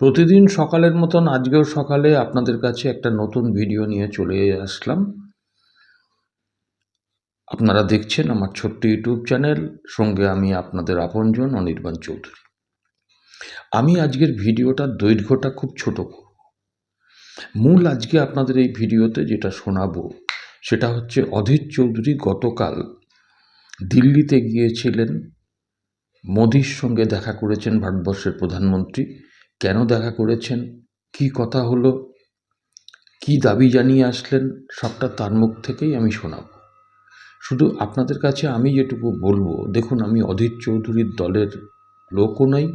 প্রতিদিন সকালের মতন আজকেও সকালে আপনাদের কাছে একটা নতুন ভিডিও নিয়ে চলে আসলাম। আপনারা দেখছেন আমার ছোট্ট ইউটিউব চ্যানেল, সঙ্গে আমি আপনাদের আপনজন অনির্বাণ চৌধুরী। আমি আজকের ভিডিওটার দৈর্ঘ্যটা খুব ছোট করব। মূল আজকে আপনাদের এই ভিডিওতে যেটা শোনাবো, সেটা হচ্ছে অধীর চৌধুরী গতকাল দিল্লিতে গিয়েছিলেন, মোদির সঙ্গে দেখা করেছেন ভারতবর্ষের প্রধানমন্ত্রী। কেন দেখা করেছেন? কি কথা হলো? কি দাবি জানিয়ে আসলেন? সবটা তার মুখ থেকেই আমি শোনাব। শুধু আপনাদের কাছে আমি যেটুকু বলব, দেখুন আমি অধীর চৌধুরীর দলের লোকও নই।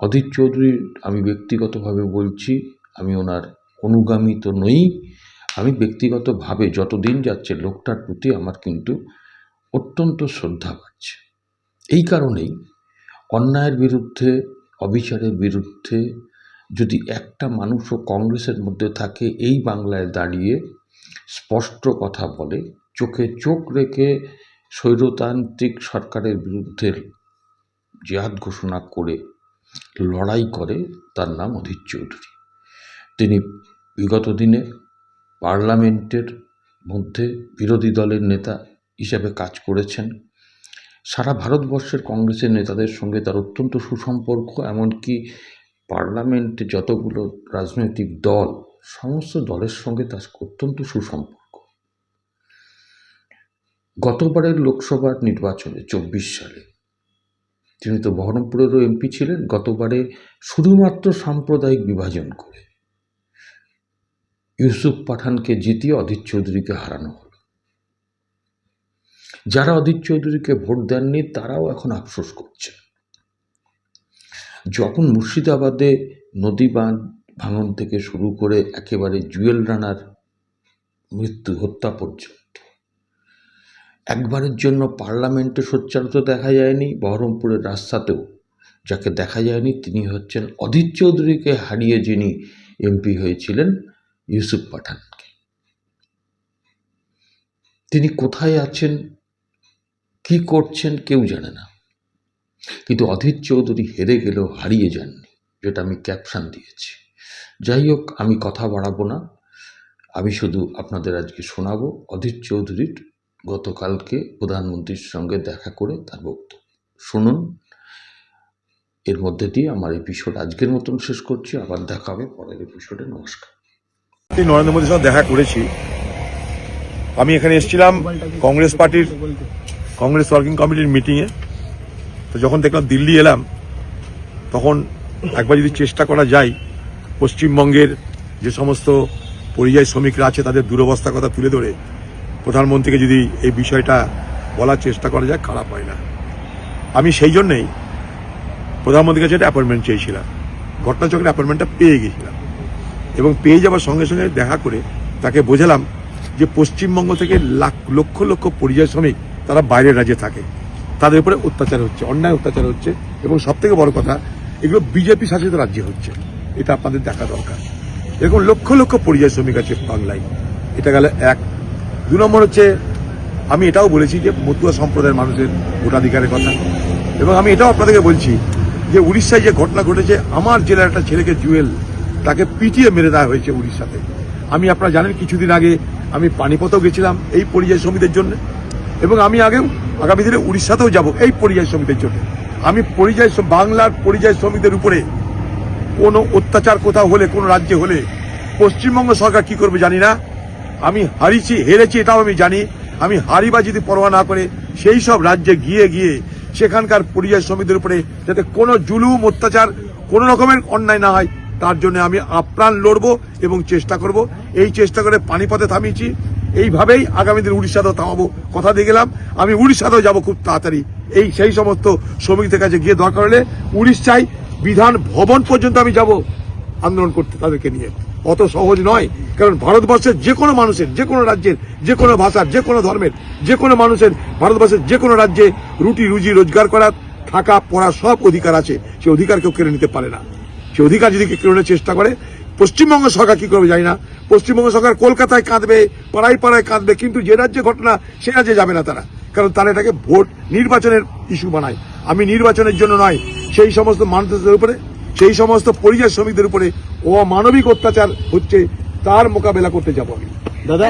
অধীর চৌধুরীর আমি ব্যক্তিগতভাবে বলছি, আমি ওনার অনুগামী তো নই। আমি ব্যক্তিগতভাবে যতদিন যাচ্ছে লোকটার প্রতি আমার কিন্তু অত্যন্ত শ্রদ্ধা পাচ্ছে এই কারণেই অন্যায়ের বিরুদ্ধে অবিচারের বিরুদ্ধে যদি একটা মানুষও কংগ্রেসের মধ্যে থাকে, এই বাংলায় দাঁড়িয়ে স্পষ্ট কথা বলে, চোখে চোখ রেখে স্বৈরতান্ত্রিক সরকারের বিরুদ্ধে জিহাদ ঘোষণা করে লড়াই করে, তার নাম অধীর চৌধুরী। তিনি বিগত দিনে পার্লামেন্টের মধ্যে বিরোধী দলের নেতা হিসেবে কাজ করেছেন। সারা ভারতবর্ষের কংগ্রেসের নেতাদের সঙ্গে তার অত্যন্ত সুসম্পর্ক, এমনকি পার্লামেন্টে যতগুলো রাজনৈতিক দল, সমস্ত দলের সঙ্গে তার অত্যন্ত সুসম্পর্ক। গতবারের লোকসভার নির্বাচনে চব্বিশ সালে তিনি তো বহরমপুরেরও এমপি ছিলেন, গতবারে শুধুমাত্র সাম্প্রদায়িক বিভাজন করে ইউসুফ পাঠানকে জিতিয়ে অধীর চৌধুরীকে হারানো হলো। যারা অধীর চৌধুরীকে ভোট দেননি, তারাও এখন আফসোস করছে। যখন মুর্শিদাবাদে নদী বাঁধ ভাঙন থেকে শুরু করে একেবারে জুয়েল রানার মৃত্যু, হত্যা পর্যন্ত, একবারের জন্য পার্লামেন্টে সোচ্চার তো দেখা যায়নি, বহরমপুরের রাস্তাতেও যাকে দেখা যায়নি, তিনি হচ্ছেন অধীর চৌধুরীকে হারিয়ে যিনি এমপি হয়েছিলেন, ইউসুফ পাঠানকে। তিনি কোথায় আছেন কি করছেন কেউ জানে না। কিন্তু অধীর চৌধুরী হেরে গেলেও হারিয়ে যাননি যেটা আমি ক্যাপশন দিয়েছি। যাই হোক আমি কথা বাড়াবো না। আমি শুধু আপনাদের আজকে শোনাবো অধীর চৌধুরীর গতকালকে প্রধানমন্ত্রীর সঙ্গে দেখা করে তার বক্তব্য। শুনুন। এর মধ্যে দিয়ে আমার এপিসোড আজকের মতন শেষ করছি। আবার দেখা হবে পরের এপিসোডে নমস্কার। আমি নরেন্দ্র মোদীর সঙ্গে দেখা করেছি। আমি এখানে এসেছিলাম কংগ্রেস পার্টির কংগ্রেস ওয়ার্কিং কমিটির মিটিংয়ে, তো যখন দেখলাম দিল্লি এলাম, তখন একবার যদি চেষ্টা করা যায়, পশ্চিমবঙ্গের যে সমস্ত পরিযায়ী শ্রমিকরা আছে, তাদের দুরবস্থার কথা তুলে ধরে প্রধানমন্ত্রীকে যদি এই বিষয়টা বলার চেষ্টা করা যায়, খারাপ হয় না। আমি সেই জন্যেই প্রধানমন্ত্রীর কাছে একটা অ্যাপয়েন্টমেন্ট চেয়েছিলাম। ঘটনাচক্রের অ্যাপয়েন্টমেন্টটা পেয়ে গেছিলাম। এবং পেয়ে যাওয়ার সঙ্গে সঙ্গে দেখা করে তাকে বোঝালাম যে পশ্চিমবঙ্গ থেকে লাখ, লক্ষ লক্ষ পরিযায়ী শ্রমিক তারা বাইরের রাজ্যে থাকে। তাদের উপরে অত্যাচার হচ্ছে, অন্যায় অত্যাচার হচ্ছে এবং সব থেকে বড় কথা, এগুলো বিজেপি শাসিত রাজ্যে হচ্ছে। এটা আপনাদের দেখা দরকার। এরকম লক্ষ লক্ষ পরিযায়ী শ্রমিক আছে বাংলায়। এটা গেল এক। দু নম্বর হচ্ছে, আমি এটাও বলেছি যে মতুয়া সম্প্রদায়ের মানুষের ভোটাধিকারের কথা। এবং আমি এটাও আপনাদেরকে বলছি যে উড়িষ্যায় যে ঘটনা ঘটেছে, আমার জেলার একটা ছেলেকে জুয়েল, তাকে পিটিয়ে মেরে দেওয়া হয়েছে উড়িষ্যাতে। আমি, আপনারা জানেন, কিছুদিন আগে আমি পানিপথেও গেছিলাম এই পরিযায়ী শ্রমিকদের জন্য। এবং আমি আগেও আগামী দিনে উড়িষ্যাতেও যাব এই পরিযায়ী শ্রমিকদের জন্য। আমি পরিযায়ী বাংলার পরিযায়ী শ্রমিকদের উপরে কোনো অত্যাচার কোথাও হলে, কোনো রাজ্যে হলে পশ্চিমবঙ্গ সরকার কি করবে জানি না। আমি হারিয়েছি, হেরেছি এটাও আমি জানি। আমি হারিবা যদি পরোয়া না করে সেই সব রাজ্যে গিয়ে গিয়ে সেখানকার পরিযায়ী শ্রমিকদের উপরে যাতে কোনো জুলুম, অত্যাচার কোনো রকমের অন্যায় না হয়, তার জন্য আমি আপ্রাণ লড়বো এবং চেষ্টা করব। এই চেষ্টা করে পানিপথে থামিয়েছি। এইভাবেই আগামী দিন উড়িষ্যাতেও থামাবো কথা দিয়ে গেলাম। আমি উড়িষ্যাতেও যাব খুব তাড়াতাড়ি। এই সেই সমস্ত শ্রমিকদের কাছে গিয়ে দরকার হলে উড়িষ্যায় বিধান ভবন পর্যন্ত আমি যাব আন্দোলন করতে তাদেরকে নিয়ে। অত সহজ নয়, কারণ ভারতবর্ষের যে কোনো মানুষের, যে কোনো রাজ্যের, যে কোনো ভাষার, যে কোনো ধর্মের, যে কোনো মানুষের, ভারতবর্ষের যে কোনো রাজ্যে রুটি রুজি রোজগার করার থাকা পড়া সব অধিকার আছে। সে অধিকার কেউ কেড়ে নিতে পারে না। সে অধিকার যদি কেউ কেড়ে চেষ্টা করে পশ্চিমবঙ্গ সরকার কি করবে জানি না। পশ্চিমবঙ্গ সরকার কলকাতায় কাঁদবে পাড়ায় পাড়ায় কাঁদবে কিন্তু যে রাজ্যে ঘটনা সে রাজ্যে যাবে না তারা। কারণ তারা এটাকে ভোট নির্বাচনের ইস্যু বানায়। আমি নির্বাচনের জন্য নয় সেই সমস্ত মানুষদের উপরে সেই সমস্ত পরিযায় শ্রমিকদের উপরে অমানবিক অত্যাচার হচ্ছে তার মোকাবেলা করতে যাব আমি। দাদা